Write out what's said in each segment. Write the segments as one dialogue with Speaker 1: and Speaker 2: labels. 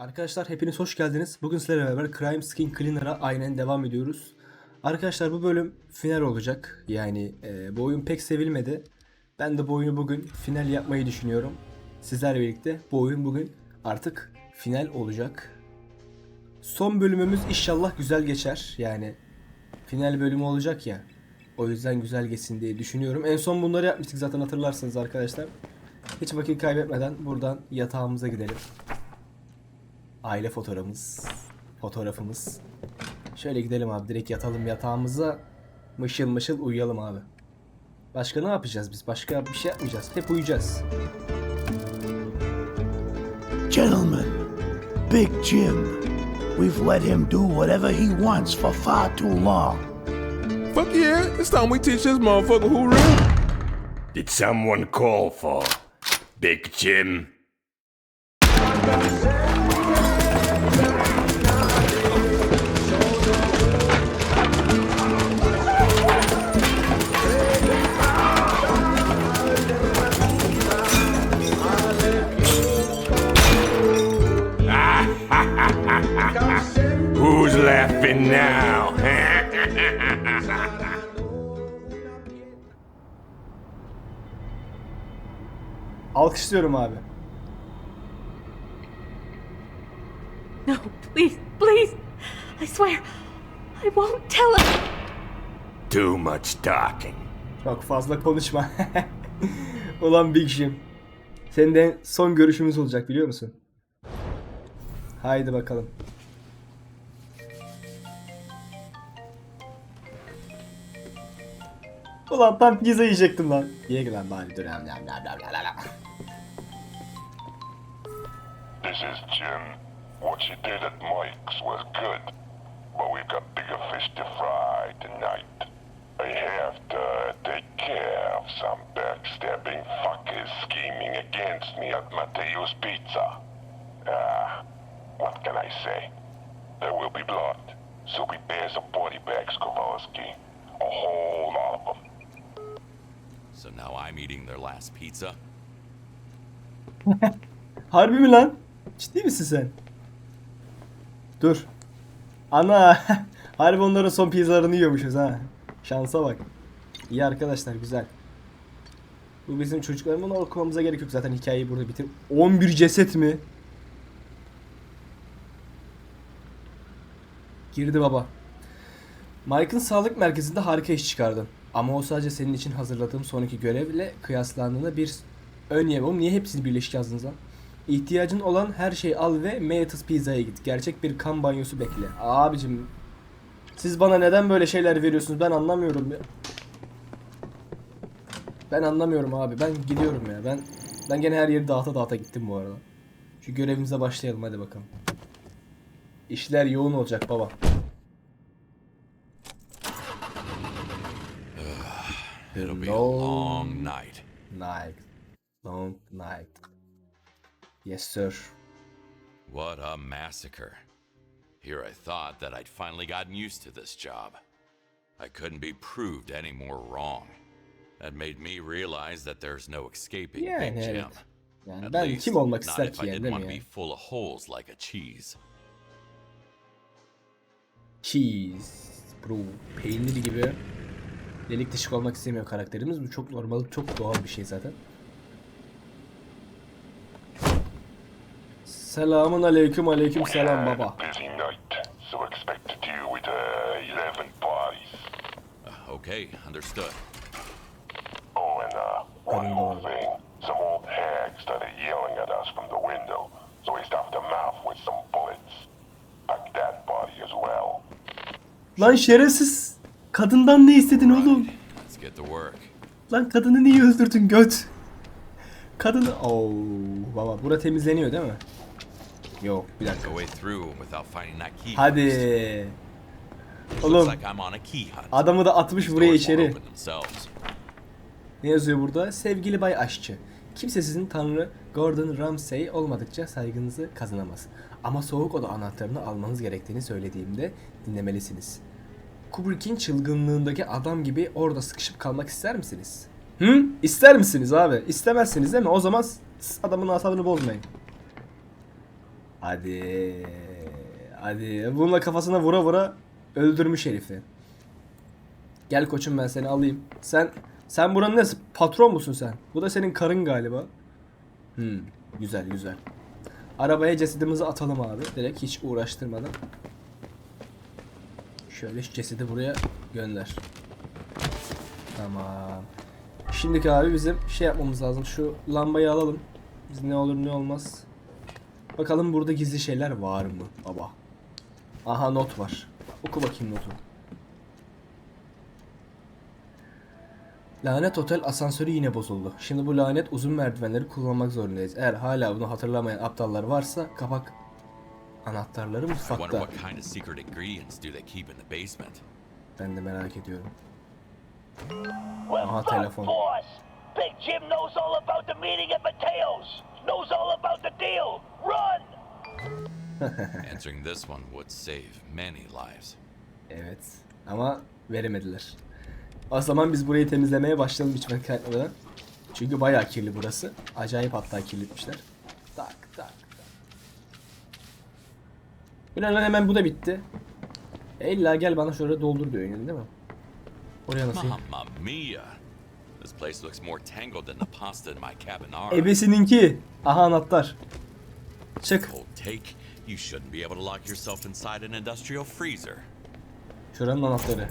Speaker 1: Arkadaşlar hepiniz hoş geldiniz. Bugün sizlerle beraber Crime Skin Cleaner'a aynen devam ediyoruz. Arkadaşlar bu bölüm final olacak. Yani e, bu oyun pek sevilmedi. Ben de bu oyunu bugün final yapmayı düşünüyorum. Sizlerle birlikte bu oyun bugün artık final olacak. Son bölümümüz inşallah güzel geçer. Yani final bölümü olacak ya. O yüzden güzel geçsin diye düşünüyorum. En son bunları yapmıştık zaten hatırlarsınız arkadaşlar. Hiç vakit kaybetmeden buradan yatağımıza gidelim. Aile fotoğrafımız. Fotoğrafımız. Şöyle gidelim abi direkt yatalım yatağımıza. Mışıl mışıl uyuyalım abi. Başka ne yapacağız biz? Başka bir şey yapmayacağız. Hep uyuyacağız.
Speaker 2: Gentlemen, Big Jim, we've let him do whatever he wants for far too long.
Speaker 3: Fuck yeah, it's time we teach this motherfucker who real.
Speaker 4: Did someone call for Big Jim?
Speaker 1: Alkışlıyorum abi.
Speaker 5: No, please, please. I swear, I won't tell him.
Speaker 4: Too much talking.
Speaker 1: Çok fazla konuşma. Ulan Big Jim. Senin de son görüşümüz olacak biliyor musun? Haydi bakalım. Ulan tam pizza yiyecektim lan. Ye lan bari dur. Nam, nam, nam, nam, nam, nam.
Speaker 6: This is Jim. What you did at Mike's was good, but we've got bigger fish to fry tonight. I have to take care of some backstabbing fuckers scheming against me at Matteo's Pizza. Ah, what can I say? There will be blood, so prepare some body bags, Kowalski. A whole lot of them.
Speaker 7: So now I'm eating their last pizza?
Speaker 1: Harbi mi lan? Ciddi misin sen? Dur. Ana. Harbi onların son pizzalarını yiyormuşuz ha. Şansa bak. İyi arkadaşlar güzel. Bu bizim çocuklarımın okumamıza gerek yok zaten hikayeyi burada bitir. 11 ceset mi? Girdi baba. Mike'ın sağlık merkezinde harika iş çıkardın. Ama o sadece senin için hazırladığım sonraki görevle kıyaslandığında bir ön yem. Niye hepsini birleşik yazdınız lan? İhtiyacın olan her şeyi al ve Meatus Pizza'ya git. Gerçek bir kan banyosu bekle. Abicim siz bana neden böyle şeyler veriyorsunuz ben anlamıyorum ya. Ben anlamıyorum abi. Ben gidiyorum ya. Ben ben gene her yeri dağıta dağıta gittim bu arada. Şu görevimize başlayalım hadi bakalım. İşler yoğun olacak baba.
Speaker 7: It'll be a
Speaker 1: Long
Speaker 7: long night.
Speaker 1: night. Long night. Yes sir.
Speaker 7: What a massacre. Here I thought that I'd finally gotten used to this job. I couldn't be proved any more wrong. That made me realize that there's no escaping
Speaker 1: Yani
Speaker 7: Big Jim.
Speaker 1: evet. Yani
Speaker 7: At
Speaker 1: ben
Speaker 7: least,
Speaker 1: kim olmak
Speaker 7: not
Speaker 1: ister
Speaker 7: if
Speaker 1: ki
Speaker 7: I
Speaker 1: yani
Speaker 7: didn't want to be full of holes like a cheese.
Speaker 1: Cheese. Bro. Peynir gibi. Delik deşik olmak istemiyor karakterimiz. Bu çok normal, çok doğal bir şey zaten. Selamun aleyküm aleyküm selam baba.
Speaker 6: uh, 11 bodies.
Speaker 7: Uh, okay, understood.
Speaker 6: Oh, and uh, one more thing. Some old hag started yelling at us from the window, so we stuffed her mouth with some bullets. Packed that body as well.
Speaker 1: Lan şerefsiz. Kadından ne istedin oğlum? Lan kadını niye öldürdün göt? Kadını... Oo baba bura temizleniyor değil mi? Yok bir dakika. Hadi. Oğlum adamı da atmış buraya içeri. Ne yazıyor burada? Sevgili Bay Aşçı. Kimse sizin tanrı Gordon Ramsay olmadıkça saygınızı kazanamaz. Ama soğuk oda anahtarını almanız gerektiğini söylediğimde dinlemelisiniz. Kubrick'in çılgınlığındaki adam gibi orada sıkışıp kalmak ister misiniz? Hı? İster misiniz abi? İstemezsiniz değil mi? O zaman adamın asabını bozmayın. Hadi. Hadi. Bununla kafasına vura vura öldürmüş herifi. Gel koçum ben seni alayım. Sen sen buranın nesi? Patron musun sen? Bu da senin karın galiba. Hmm, güzel güzel. Arabaya cesedimizi atalım abi. Direkt hiç uğraştırmadan. Şöyle şu cesedi buraya gönder. Tamam. Şimdiki abi bizim şey yapmamız lazım. Şu lambayı alalım. Biz ne olur ne olmaz. Bakalım burada gizli şeyler var mı baba? Aha not var. Oku bakayım notu. Lanet otel asansörü yine bozuldu. Şimdi bu lanet uzun merdivenleri kullanmak zorundayız. Eğer hala bunu hatırlamayan aptallar varsa kapak anahtarları mutfakta. Ben de merak ediyorum. Aha, telefon.
Speaker 8: Big Jim knows all about the meeting at Mateo's. Knows all about the deal. Run!
Speaker 7: Answering this one would save many lives.
Speaker 1: Evet. Ama veremediler. O zaman biz burayı temizlemeye başlayalım hiç vakit kaybetmeden. Çünkü bayağı kirli burası. Acayip hatta kirletmişler. Bu ne lan hemen bu da bitti. E illa gel bana şöyle doldur diyor yani değil mi? Oraya nasıl?
Speaker 7: Mamma mia! This place looks more tangled than the pasta in my carbonara.
Speaker 1: Ebesininki. Aha anahtar. Çık.
Speaker 7: Take, you shouldn't be able to lock yourself inside an industrial freezer.
Speaker 1: Şuranın anahtarı.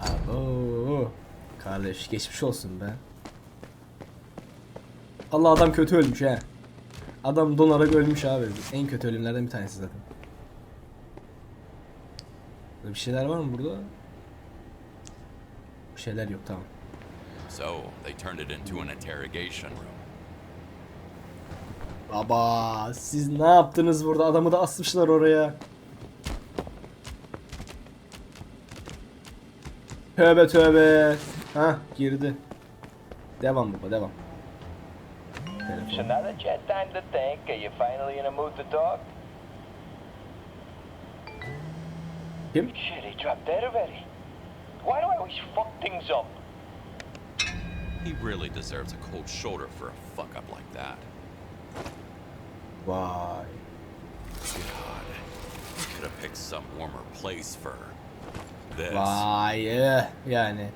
Speaker 1: Abo. Kardeş geçmiş olsun be. Allah adam kötü ölmüş he. Adam donarak ölmüş abi. En kötü ölümlerden bir tanesi zaten. Bir şeyler var mı burada? Bir şeyler yok tamam.
Speaker 7: So, they turned it into an interrogation room.
Speaker 1: Baba siz ne yaptınız burada? Adamı da asmışlar oraya. Tövbe tövbe. Ha girdi. Devam baba devam.
Speaker 8: So now that you had time to think, are you finally in a mood to talk?
Speaker 1: Kim?
Speaker 8: Shit, he dropped dead already. Why do I always fuck things up?
Speaker 7: He really deserves a cold shoulder for a fuck up like that.
Speaker 1: Why?
Speaker 7: God, you could have picked some warmer place for this.
Speaker 1: Vay eh, yani.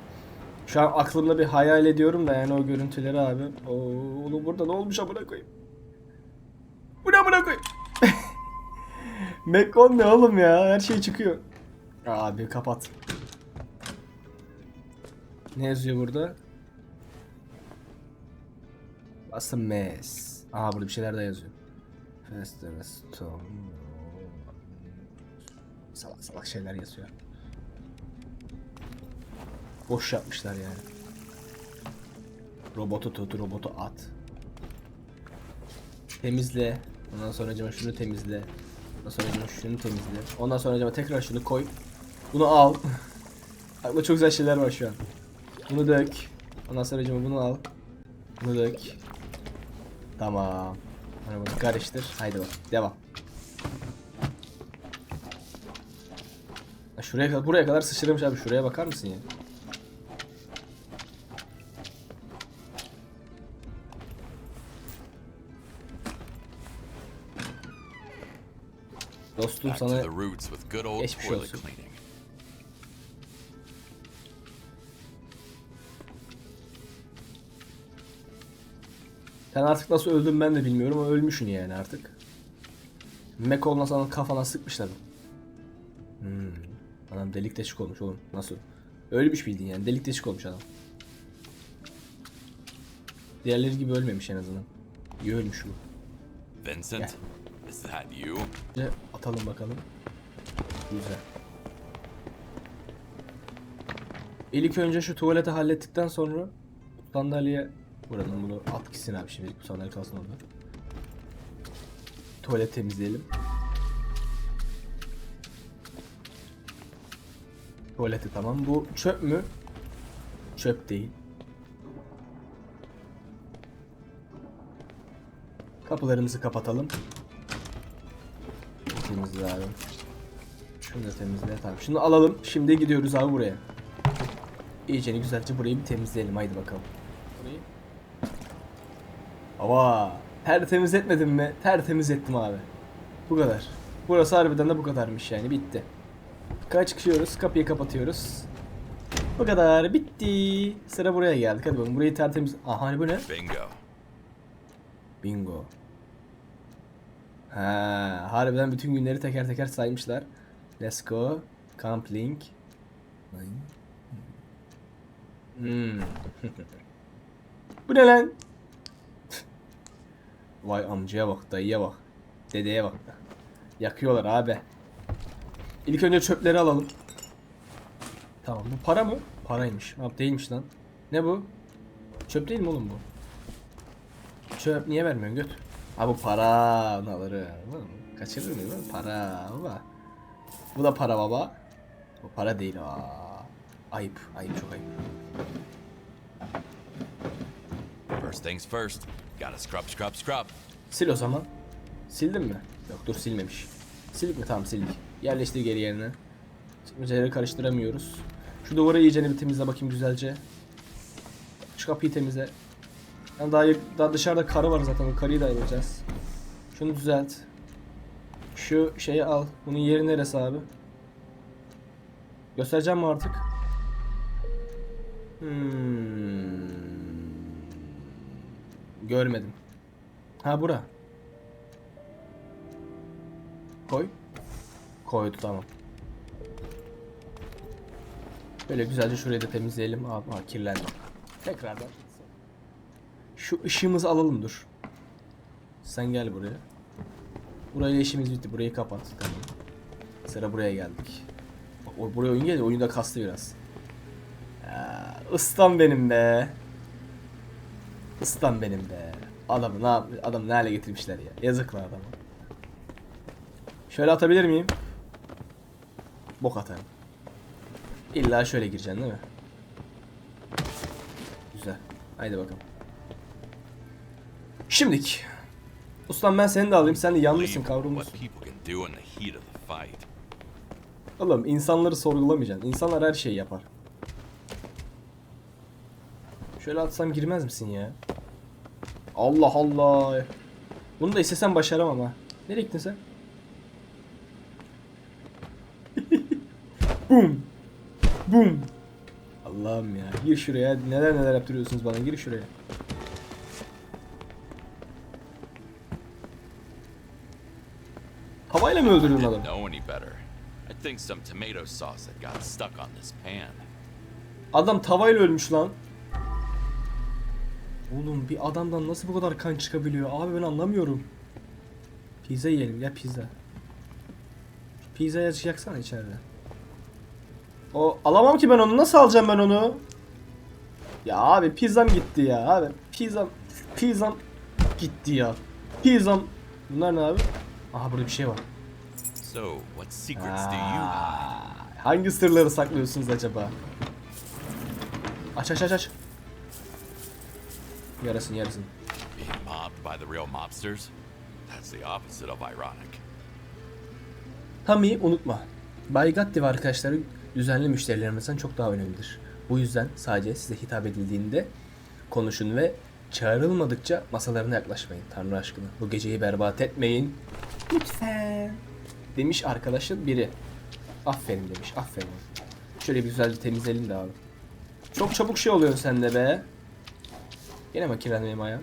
Speaker 1: Şu an aklımda bir hayal ediyorum da yani o görüntüleri abi. Oğlum burada ne olmuş amına koyayım. Bu ne amına koyayım? Mekon ne oğlum ya? Her şey çıkıyor. Abi kapat. Ne yazıyor burada? A mess? Aa burada bir şeyler daha yazıyor. Festival Stone. Salak salak şeyler yazıyor. Boş yapmışlar yani. Robotu tut, robotu at. Temizle. Ondan sonra acaba şunu temizle. Ondan sonra acaba şunu temizle. Ondan sonra acaba tekrar şunu koy. Bunu al. Aklıma çok güzel şeyler var şu an. Bunu dök. Ondan sonra acaba bunu al. Bunu dök. Tamam. Bunu karıştır. Haydi bak. Devam. Ya Şuraya kadar, buraya kadar sıçramış abi. Şuraya bakar mısın ya? Dostum
Speaker 7: Back
Speaker 1: sana Geçmiş olsun. Sen artık nasıl öldün ben de bilmiyorum ama ölmüşsün yani artık. Mekol'la sana kafana sıkmışlar. Hmm. Adam delik deşik olmuş oğlum. Nasıl? Ölmüş bildiğin yani. Delik deşik olmuş adam. Diğerleri gibi ölmemiş en azından. İyi ölmüş bu.
Speaker 7: Vincent, is
Speaker 1: atalım bakalım. Güzel. İlk önce şu tuvaleti hallettikten sonra sandalyeye buranın bunu at gitsin abi şimdi bu sandalye kalsın orada. Tuvalet temizleyelim. Tuvaleti tamam. Bu çöp mü? Çöp değil. Kapılarımızı kapatalım. Temizle abi. Şunu da temizle tamam. Şunu alalım. Şimdi gidiyoruz abi buraya. İyice güzelce burayı bir temizleyelim. Haydi bakalım. Burayı. Hava. Tertemiz etmedim mi? Tertemiz ettim abi. Bu kadar. Burası harbiden de bu kadarmış yani bitti. Kaç çıkıyoruz kapıyı kapatıyoruz. Bu kadar bitti. Sıra buraya geldik hadi bakalım burayı tertemiz... Aha hani bu ne?
Speaker 7: Bingo.
Speaker 1: Bingo. Ha, harbiden bütün günleri teker teker saymışlar. Let's go. Camp link. Hmm. Bu ne lan? Vay amcaya bak, dayıya bak. Dedeye bak. Yakıyorlar abi. İlk önce çöpleri alalım. Tamam bu para mı? Paraymış. Abi değilmiş lan. Ne bu? Çöp değil mi oğlum bu? Çöp niye vermiyorsun göt? Bu para. Oğlum, Kaçırır mıyım lan? Para baba. Bu da para baba. Bu para değil aa. Ayıp, ayıp çok ayıp.
Speaker 7: First things first. Gotta scrub, scrub, scrub.
Speaker 1: Sil o zaman. Sildin mi? Yok dur silmemiş. Sildik mi? Tamam sildik. Yerleştir geri yerine. Çıkmacaları karıştıramıyoruz. Şu duvarı iyice bir temizle bakayım güzelce. Şu kapıyı temizle. Yani daha, daha dışarıda karı var zaten. Karıyı da ayıracağız. Şunu düzelt. Şu şeyi al. Bunun yeri neresi abi? Göstereceğim mi artık? Hmm. Görmedim. Ha bura. Koy. Koydu tamam. Böyle güzelce şurayı da temizleyelim. Aa kirlendi. Tekrardan. Şu ışığımızı alalım dur. Sen gel buraya. Burayla işimiz bitti. Burayı kapat. Tamam. Sıra buraya geldik. Bak, buraya oyun geliyor. Oyun da kastı biraz. Ya, benim be. Islan benim be. Adamı ne yap adam ne hale getirmişler ya. Yazıklar adama. Şöyle atabilir miyim? Bok atarım. İlla şöyle gireceksin değil mi? Güzel. Haydi bakalım. Şimdik. Ustam ben seni de alayım. Sen de yanlışsın
Speaker 7: Believe
Speaker 1: kavrulmuşsun. Oğlum insanları sorgulamayacaksın. İnsanlar her şeyi yapar. Şöyle atsam girmez misin ya? Allah Allah. Bunu da istesem başaramam ha. Nereye gittin sen? Bum. Bum. Allah'ım ya. Gir şuraya. Neler neler yaptırıyorsunuz bana. Gir şuraya.
Speaker 7: Stuck on this pan.
Speaker 1: Adam tavayla ölmüş lan. Oğlum bir adamdan nasıl bu kadar kan çıkabiliyor? Abi ben anlamıyorum. Pizza yiyelim ya pizza. Pizza yaksana içeride. O alamam ki ben onu. Nasıl alacağım ben onu? Ya abi pizzam gitti ya abi. Pizzam pizzam gitti ya. Pizzam Bunlar ne abi? Aha burada bir şey var.
Speaker 7: So, what secrets do you hide?
Speaker 1: Hangi sırları saklıyorsunuz acaba? Aç aç aç aç. Yarasın yarasın.
Speaker 7: Being mobbed by the real mobsters? That's the opposite of ironic.
Speaker 1: Tami'yi unutma. Bay Gatti ve arkadaşları düzenli müşterilerimizden çok daha önemlidir. Bu yüzden sadece size hitap edildiğinde konuşun ve çağrılmadıkça masalarına yaklaşmayın. Tanrı aşkına. Bu geceyi berbat etmeyin. Lütfen. Demiş arkadaşın biri. Aferin demiş. Aferin. Şöyle bir güzelce temizleyelim de abi. Çok çabuk şey oluyor sende be. Gene kirlendi benim ayağım?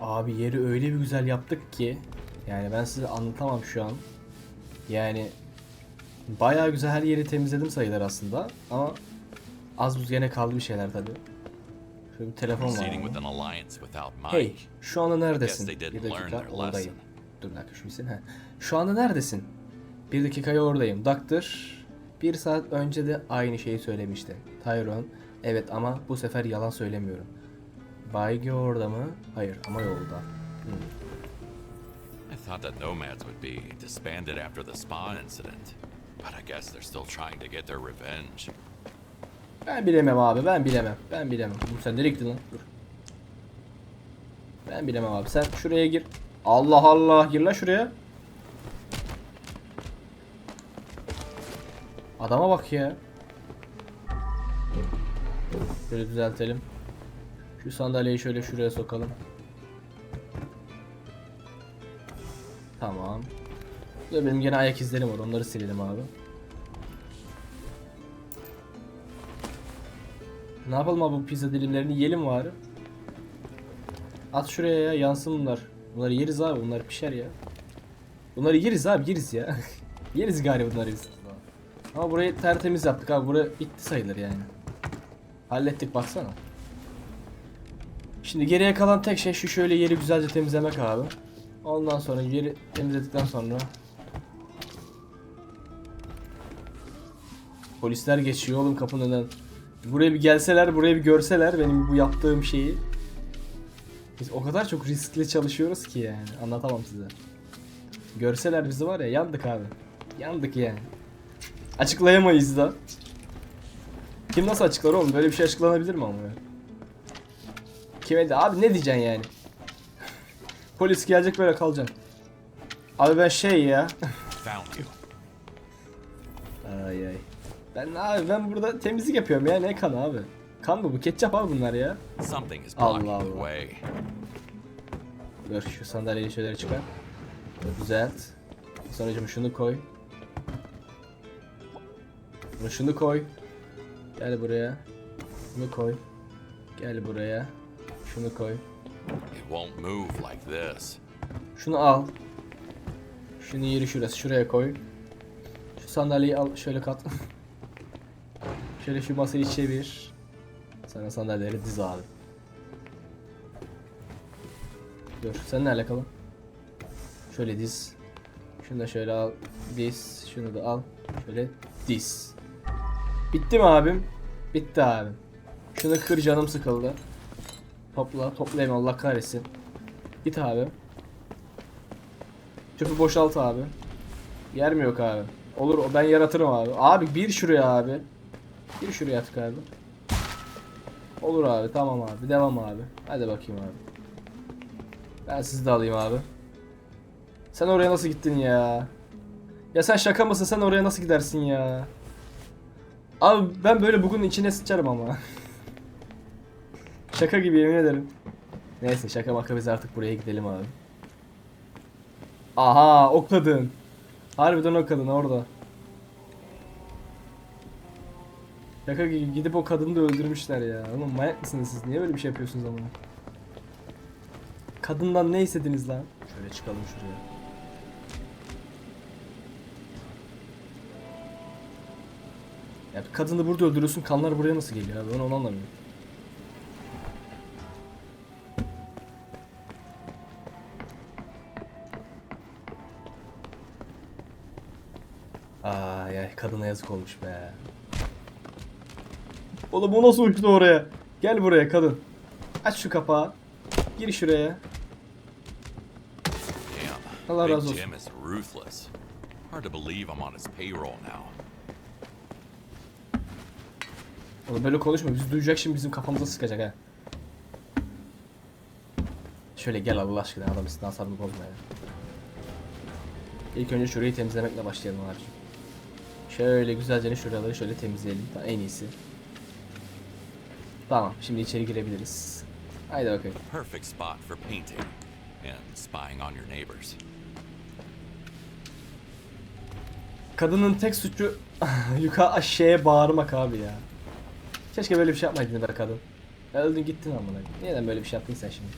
Speaker 1: Abi yeri öyle bir güzel yaptık ki yani ben size anlatamam şu an. Yani bayağı güzel her yeri temizledim sayılır aslında ama az buz gene kaldı bir şeyler tabi. Şöyle bir telefon var. Hey, şu anda neredesin? Bir dakika oradayım. Dur bir dakika şu bitsin. Heh. Şu anda neredesin? Bir dakikaya oradayım. Doctor, bir saat önce de aynı şeyi söylemişti. Tyrone, evet ama bu sefer yalan söylemiyorum. Bayge orada mı? Hayır ama yolda. Hmm.
Speaker 7: I thought that nomads would be disbanded after the spawn incident. But I guess they're still trying to get their revenge.
Speaker 1: Ben bilemem abi ben bilemem. Ben bilemem. Bu sen nereye gittin lan? Dur. Ben bilemem abi. Sen şuraya gir. Allah Allah gir lan şuraya. Adama bak ya. Şöyle düzeltelim. Şu sandalyeyi şöyle şuraya sokalım. Tamam. Dur benim gene ayak izlerim var. Onları silelim abi. Ne yapalım abi bu pizza dilimlerini yiyelim bari. At şuraya ya yansın bunlar. Bunları yeriz abi bunlar pişer ya. Bunları yeriz abi yeriz ya. yeriz galiba bunları biz. Ama burayı tertemiz yaptık abi. Bura bitti sayılır yani. Hallettik baksana. Şimdi geriye kalan tek şey şu şöyle yeri güzelce temizlemek abi. Ondan sonra yeri temizledikten sonra Polisler geçiyor oğlum kapının önünden. Buraya bir gelseler, buraya bir görseler benim bu yaptığım şeyi. Biz o kadar çok riskli çalışıyoruz ki yani. Anlatamam size. Görseler bizi var ya yandık abi. Yandık yani. Açıklayamayız da. Kim nasıl açıklar oğlum? Böyle bir şey açıklanabilir mi ama ya? Kime de abi ne diyeceksin yani? Polis gelecek böyle kalacaksın. Abi ben şey ya.
Speaker 7: Found you.
Speaker 1: Ay ay. Ben abi ben burada temizlik yapıyorum ya ne kan abi. Kan mı bu? Ketçap abi bunlar ya. Allah Allah. Dur şu sandalyeyi şöyle çıkar. Düzelt. Sonracığım şunu koy. Bunu şunu koy. Gel buraya. Şunu koy. Gel buraya. Şunu koy.
Speaker 7: It won't move like this.
Speaker 1: Şunu al. Şunu yeri şurası. Şuraya koy. Şu sandalyeyi al. Şöyle kat. şöyle şu masayı çevir. Sana sandalyeleri diz abi. Dur. Seninle alakalı. Şöyle diz. Şunu da şöyle al. Diz. Şunu da al. Şöyle diz. Bitti mi abim? Bitti abim. Şunu kır canım sıkıldı. Topla. Toplayayım Allah kahretsin. Git abi. Çöpü boşalt abi. Yer mi yok abi? Olur ben yaratırım abi. Abi bir şuraya abi. Bir şuraya atık abi. Olur abi tamam abi devam abi. Hadi bakayım abi. Ben sizi de alayım abi. Sen oraya nasıl gittin ya? Ya sen şaka mısın sen oraya nasıl gidersin ya? Abi ben böyle bugün içine sıçarım ama. şaka gibi yemin ederim. Neyse şaka maka biz artık buraya gidelim abi. Aha o kadın. Harbiden o kadın orada. Şaka gibi gidip o kadını da öldürmüşler ya. Oğlum manyak mısınız siz? Niye böyle bir şey yapıyorsunuz ama? Kadından ne istediniz lan? Şöyle çıkalım şuraya. Ya kadını burada öldürüyorsun kanlar buraya nasıl geliyor abi? Ben onu anlamıyorum. Ay ay kadına yazık olmuş be. Oğlum o nasıl uçtu oraya? Gel buraya kadın. Aç şu kapağı. Gir şuraya. Allah razı olsun.
Speaker 7: Jim is ruthless. Hard to believe I'm on his payroll now.
Speaker 1: Oğlum böyle konuşma. Bizi duyacak şimdi bizim kafamıza sıkacak ha. Şöyle gel Allah aşkına adam üstüne asabını bozma ya. İlk önce şurayı temizlemekle başlayalım abicim. Şöyle güzelce şuraları şöyle temizleyelim. En iyisi. Tamam şimdi içeri girebiliriz. Haydi bakayım.
Speaker 7: Perfect spot for painting and spying on your neighbors.
Speaker 1: Kadının tek suçu yukarı aşağıya bağırmak abi ya. Keşke böyle bir şey yapmaydın be kadın. Öldün gittin amına. Neden böyle bir şey yaptın sen şimdi?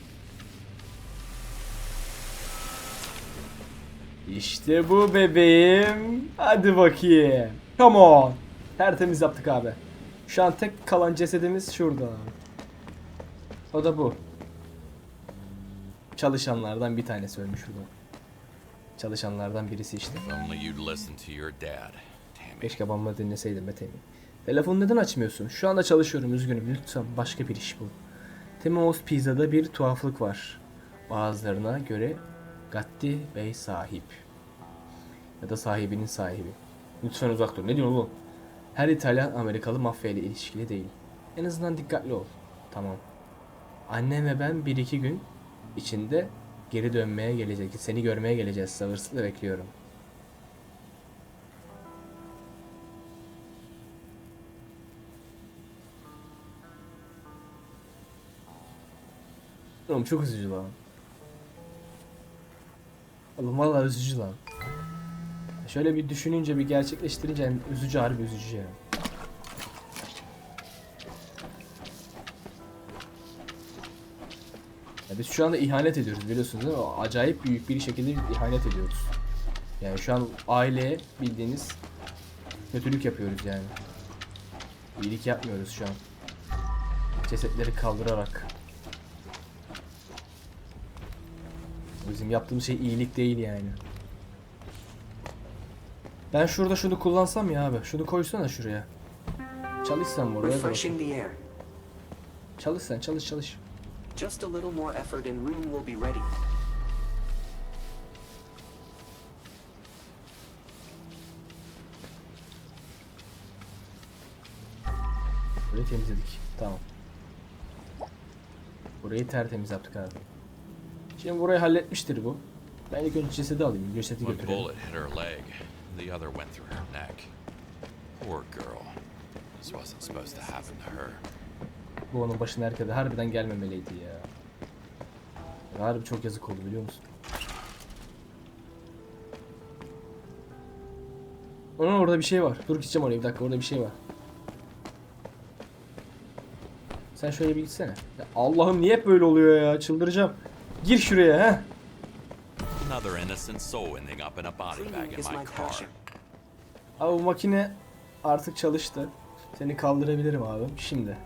Speaker 1: İşte bu bebeğim. Hadi bakayım. Come on. Tertemiz yaptık abi. Şu an tek kalan cesedimiz şurada. O da bu. Çalışanlardan bir tanesi ölmüş burada. Çalışanlardan birisi işte. Keşke babamı dinleseydim be Temi. Telefonu neden açmıyorsun? Şu anda çalışıyorum üzgünüm. Lütfen başka bir iş bul. Temmuz Pizza'da bir tuhaflık var. Bazılarına göre Gatti Bey sahip. Ya da sahibinin sahibi. Lütfen uzak dur. Ne diyorsun oğlum? Her İtalyan Amerikalı mafya ile ilişkili değil. En azından dikkatli ol. Tamam. Annem ve ben bir iki gün içinde geri dönmeye gelecek. Seni görmeye geleceğiz. Sabırsızlıkla bekliyorum. Oğlum çok üzücü lan. Oğlum vallahi üzücü lan. Şöyle bir düşününce bir gerçekleştirince yani üzücü harbi üzücü yani. Ya biz şu anda ihanet ediyoruz biliyorsunuz değil mi? Acayip büyük bir şekilde ihanet ediyoruz. Yani şu an aileye bildiğiniz kötülük yapıyoruz yani. İyilik yapmıyoruz şu an. Cesetleri kaldırarak. Bizim yaptığımız şey iyilik değil yani. Ben şurada şunu kullansam ya abi. Şunu koysana şuraya. Çalış sen buraya da. Çalış sen çalış çalış.
Speaker 9: Just a little more effort and room will be ready.
Speaker 1: Burayı temizledik. Tamam. Burayı tertemiz yaptık abi. Şimdi burayı halletmiştir bu. Ben ilk önce cesedi alayım. Cesedi götürelim.
Speaker 7: The other went through her neck. Poor girl. This wasn't supposed to happen to her.
Speaker 1: Bu onun başına herkese harbiden gelmemeliydi ya. Harbi çok yazık oldu biliyor musun? Onun orada bir şey var. Dur gideceğim oraya bir dakika orada bir şey var. Sen şöyle bir gitsene. Allah'ım niye hep böyle oluyor ya? Çıldıracağım. Gir şuraya ha.
Speaker 7: İnnocent soul ending up in a body bag in
Speaker 9: is
Speaker 7: my car.
Speaker 1: Abi bu makine artık çalıştı. Seni kaldırabilirim abi. Şimdi.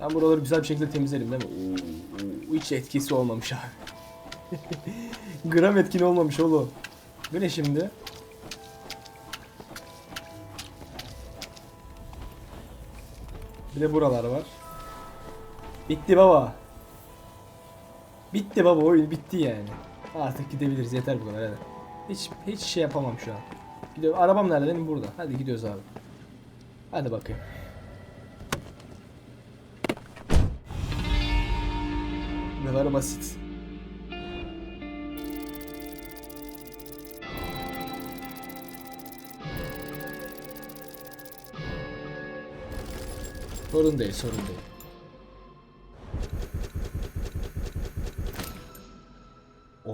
Speaker 1: Ben buraları güzel bir şekilde temizlerim değil mi? Oo, oo, hiç etkisi olmamış abi. Gram etkin olmamış oğlum. Bu ne şimdi? Bir de buralar var. Bitti baba. Bitti baba oyun bitti yani. Artık gidebiliriz yeter bu kadar hadi. Hiç hiç şey yapamam şu an. Gidiyorum. Arabam nerede benim burada. Hadi gidiyoruz abi. Hadi bakayım. Ne kadar basit. Sorun değil, sorun değil.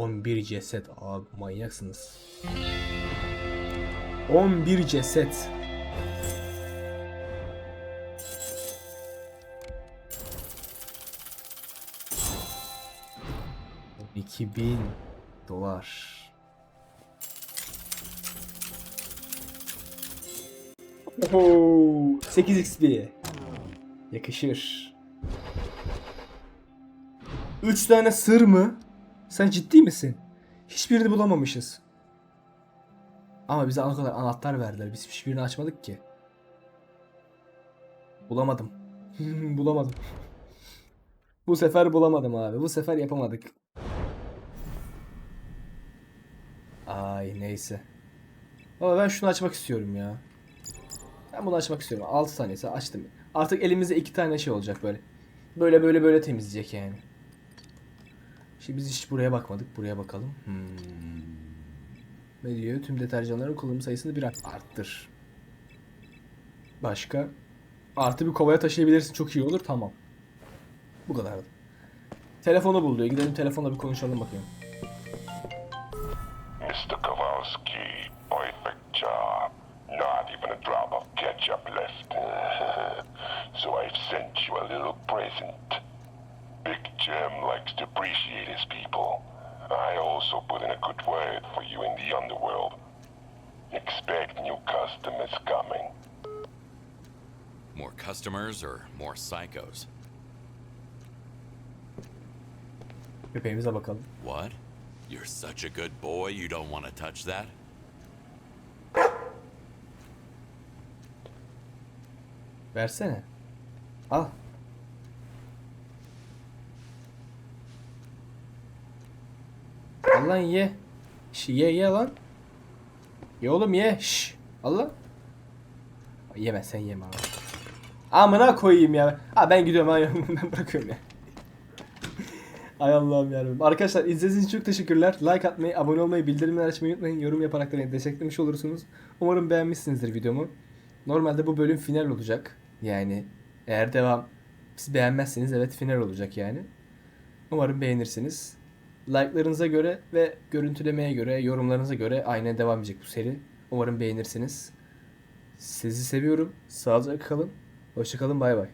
Speaker 1: On bir ceset abi manyaksınız. 11 ceset. İki bin dolar. Oho, 8 XP. Yakışır. 3 tane sır mı? Sen ciddi misin? Hiçbirini bulamamışız. Ama bize o kadar anahtar verdiler. Biz hiçbirini açmadık ki. Bulamadım. bulamadım. Bu sefer bulamadım abi. Bu sefer yapamadık. Ay neyse. Ama ben şunu açmak istiyorum ya. Ben bunu açmak istiyorum. 6 tanesi açtım. Artık elimizde 2 tane şey olacak böyle. Böyle böyle böyle temizleyecek yani. Şimdi biz hiç buraya bakmadık. Buraya bakalım. Hmm. Ne diyor? Tüm deterjanların kullanım sayısını bir arttır. Başka? Artı bir kovaya taşıyabilirsin. Çok iyi olur. Tamam. Bu kadar. Telefonu bul diyor. Gidelim telefonla bir konuşalım bakayım.
Speaker 6: Mr. Kowalski, perfect job. Not even a drop of ketchup left. so I've sent you a little present. Big Jim likes to appreciate his people. I also put in a good word for you in the underworld. Expect new customers coming.
Speaker 7: More customers or more psychos?
Speaker 1: Köpeğimize bakalım.
Speaker 7: What? You're such a good boy you don't want to touch that?
Speaker 1: Versene. Al. Al lan ye. Şş, ye ye lan. Ye oğlum ye. Şş. Al lan. Yeme sen yeme abi. Amına koyayım ya. Ha ben gidiyorum ha ben bırakıyorum ya. Ay Allah'ım yarabbim. Arkadaşlar izlediğiniz için çok teşekkürler. Like atmayı, abone olmayı, bildirimleri açmayı unutmayın. Yorum yaparak da beni desteklemiş olursunuz. Umarım beğenmişsinizdir videomu. Normalde bu bölüm final olacak. Yani eğer devam siz beğenmezseniz evet final olacak yani. Umarım beğenirsiniz. Like'larınıza göre ve görüntülemeye göre, yorumlarınıza göre aynen devam edecek bu seri. Umarım beğenirsiniz. Sizi seviyorum. Sağlıcakla kalın. Hoşçakalın. Bay bay.